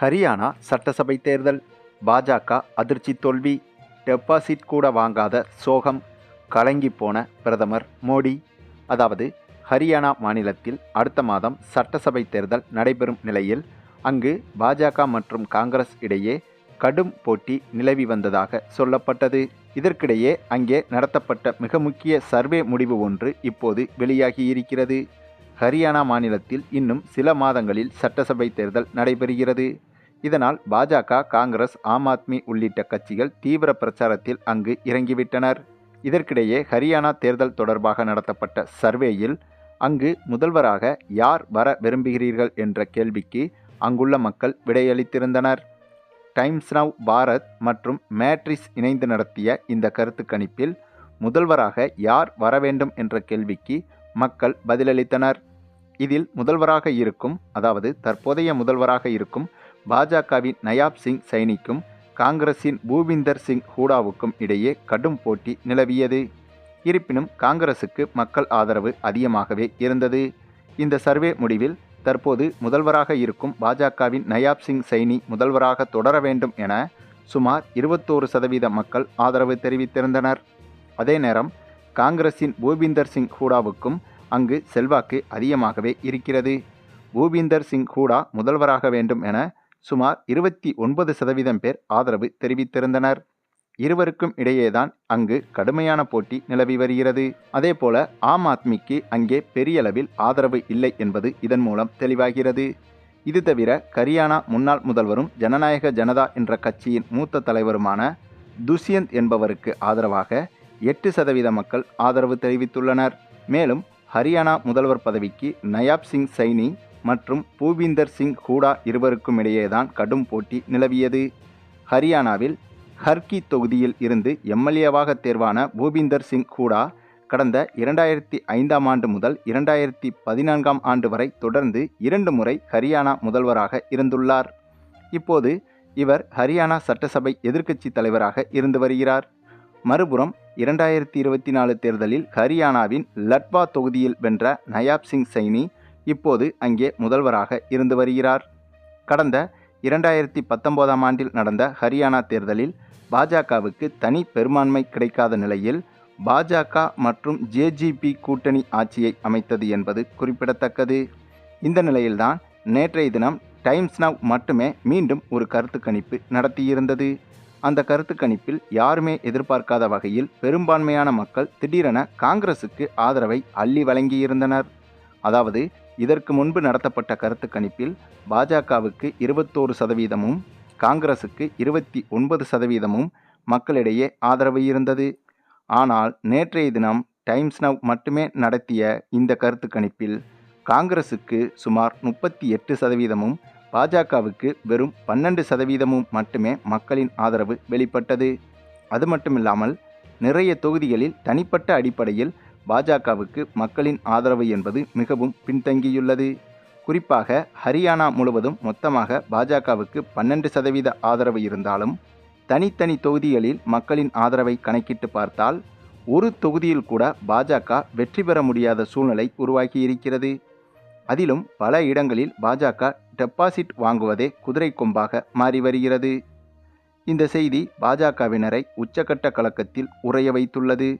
ஹரியானா சட்டசபை தேர்தல். பாஜக அதிர்ச்சி தோல்வி. டெபாசிட் கூட வாங்காத சோகம். கலங்கி போன பிரதமர் மோடி. அதாவது ஹரியானா மாநிலத்தில் அடுத்த மாதம் சட்டசபை தேர்தல் நடைபெறும் நிலையில் அங்கு பாஜக மற்றும் காங்கிரஸ் இடையே கடும் போட்டி நிலவி வந்ததாக சொல்லப்பட்டது. இதற்கிடையே அங்கே நடத்தப்பட்ட மிக முக்கிய சர்வே முடிவு ஒன்று இப்போது வெளியாகியிருக்கிறது. ஹரியானா மாநிலத்தில் இன்னும் சில மாதங்களில் சட்டசபை தேர்தல் நடைபெறுகிறது. இதனால் பாஜக காங்கிரஸ் ஆம் ஆத்மி உள்ளிட்ட கட்சிகள் தீவிர பிரச்சாரத்தில் அங்கு இறங்கிவிட்டனர். இதற்கிடையே ஹரியானா தேர்தல் தொடர்பாக நடத்தப்பட்ட சர்வேயில் அங்கு முதல்வராக யார் வர விரும்புகிறீர்கள் என்ற கேள்விக்கு அங்குள்ள மக்கள் விடையளித்திருந்தனர். டைம்ஸ் நவ் பாரத் மற்றும் மேட்ரிஸ் இணைந்து நடத்திய இந்த கருத்து கணிப்பில் முதல்வராக யார் வர வேண்டும் என்ற கேள்விக்கு மக்கள் பதிலளித்தனர். இதில் முதல்வராக இருக்கும் அதாவது தற்போதைய முதல்வராக இருக்கும் பாஜகவின் நயாப் சிங் சைனிக்கும் காங்கிரஸின் பூபிந்தர் சிங் ஹூடாவுக்கும் இடையே கடும் போட்டி நிலவியது. இருப்பினும் காங்கிரசுக்கு மக்கள் ஆதரவு அதிகமாகவே இருந்தது. இந்த சர்வே முடிவில் தற்போது முதல்வராக இருக்கும் பாஜகவின் நயாப் சிங் சைனி முதல்வராக தொடர வேண்டும் என சுமார் இருபத்தோரு சதவீத மக்கள் ஆதரவு தெரிவித்திருந்தனர். அதே நேரம் காங்கிரசின் பூபிந்தர் சிங் ஹூடாவுக்கும் அங்கு செல்வாக்கு அதிகமாகவே இருக்கிறது. பூபிந்தர் சிங் ஹூடா முதல்வராக வேண்டும் என சுமார் இருபத்தி ஒன்பது சதவீதம் பேர் ஆதரவு தெரிவித்திருந்தனர். இருவருக்கும் இடையேதான் அங்கு கடுமையான போட்டி நிலவி வருகிறது. அதேபோல ஆம் ஆத்மிக்கு அங்கே பெரிய அளவில் ஆதரவு இல்லை என்பது இதன் மூலம் தெளிவாகிறது. இது தவிர கரியானா முன்னாள் முதல்வரும் ஜனநாயக ஜனதா என்ற கட்சியின் மூத்த தலைவருமான துஷ்யந்த் என்பவருக்கு ஆதரவாக எட்டு சதவீத மக்கள் ஆதரவு தெரிவித்துள்ளனர். மேலும் ஹரியானா முதல்வர் பதவிக்கு நயாப் சிங் சைனி மற்றும் பூபிந்தர் சிங் ஹூடா இருவருக்கும் இடையேதான் கடும் போட்டி நிலவியது. ஹரியானாவில் ஹர்கி தொகுதியில் இருந்து எம்எல்ஏவாக தேர்வான பூபிந்தர் சிங் ஹூடா கடந்த இரண்டாயிரத்தி ஐந்தாம் ஆண்டு முதல் இரண்டாயிரத்தி பதினான்காம் ஆண்டு வரை தொடர்ந்து இரண்டு முறை ஹரியானா முதல்வராக இருந்துள்ளார். இப்போது இவர் ஹரியானா சட்டசபை எதிர்க்கட்சி தலைவராக இருந்து வருகிறார். மறுபுறம் இரண்டாயிரத்தி இருபத்தி நாலு தேர்தலில் ஹரியானாவின் லட்வா தொகுதியில் வென்ற நயாப் சிங் சைனி இப்போது அங்கே முதல்வராக இருந்து வருகிறார். கடந்த இரண்டாயிரத்தி பத்தொன்பதாம் ஆண்டில் நடந்த ஹரியானா தேர்தலில் பாஜகவுக்கு தனி பெரும்பான்மை கிடைக்காத நிலையில் பாஜக மற்றும் ஜேஜிபி கூட்டணி ஆட்சியை அமைத்தது என்பது குறிப்பிடத்தக்கது. இந்த நிலையில்தான் நேற்றைய தினம் டைம்ஸ் நவ் மட்டுமே மீண்டும் ஒரு கருத்து கணிப்பு நடத்தியிருந்தது. அந்த கருத்து கணிப்பில் யாருமே எதிர்பார்க்காத வகையில் பெரும்பான்மையான மக்கள் திடீரென காங்கிரசுக்கு ஆதரவை அள்ளி வழங்கியிருந்தனர். அதாவது இதற்கு முன்பு நடத்தப்பட்ட கருத்து கணிப்பில் பாஜகவுக்கு இருபத்தோரு சதவீதமும் காங்கிரசுக்கு இருபத்தி ஒன்பது சதவீதமும் மக்களிடையே ஆதரவு இருந்தது. ஆனால் நேற்றைய தினம் டைம்ஸ் நவ் மட்டுமே நடத்திய இந்த கருத்து கணிப்பில் காங்கிரசுக்கு சுமார் முப்பத்தி எட்டு சதவீதமும் பாஜகவுக்கு வெறும் பன்னெண்டு சதவீதமும் மட்டுமே மக்களின் ஆதரவு வெளிப்பட்டது. அது மட்டுமில்லாமல் நிறைய தொகுதிகளில் தனிப்பட்ட அடிப்படையில் பாஜகவுக்கு மக்களின் ஆதரவு என்பது மிகவும் பின்தங்கியுள்ளது. குறிப்பாக ஹரியானா முழுவதும் மொத்தமாக பாஜகவுக்கு பன்னெண்டு சதவீத ஆதரவு இருந்தாலும் தனித்தனி தொகுதிகளில் மக்களின் ஆதரவை கணக்கிட்டு பார்த்தால் ஒரு தொகுதியில் கூட பாஜக வெற்றி பெற முடியாத சூழ்நிலை உருவாகியிருக்கிறது. அதிலும் பல இடங்களில் பாஜக டெபாசிட் வாங்குவதே குதிரை கொம்பாக மாறி வருகிறது. இந்த செய்தி பாஜகவினரை உச்சகட்ட கலக்கத்தில் உறைய வைத்துள்ளது.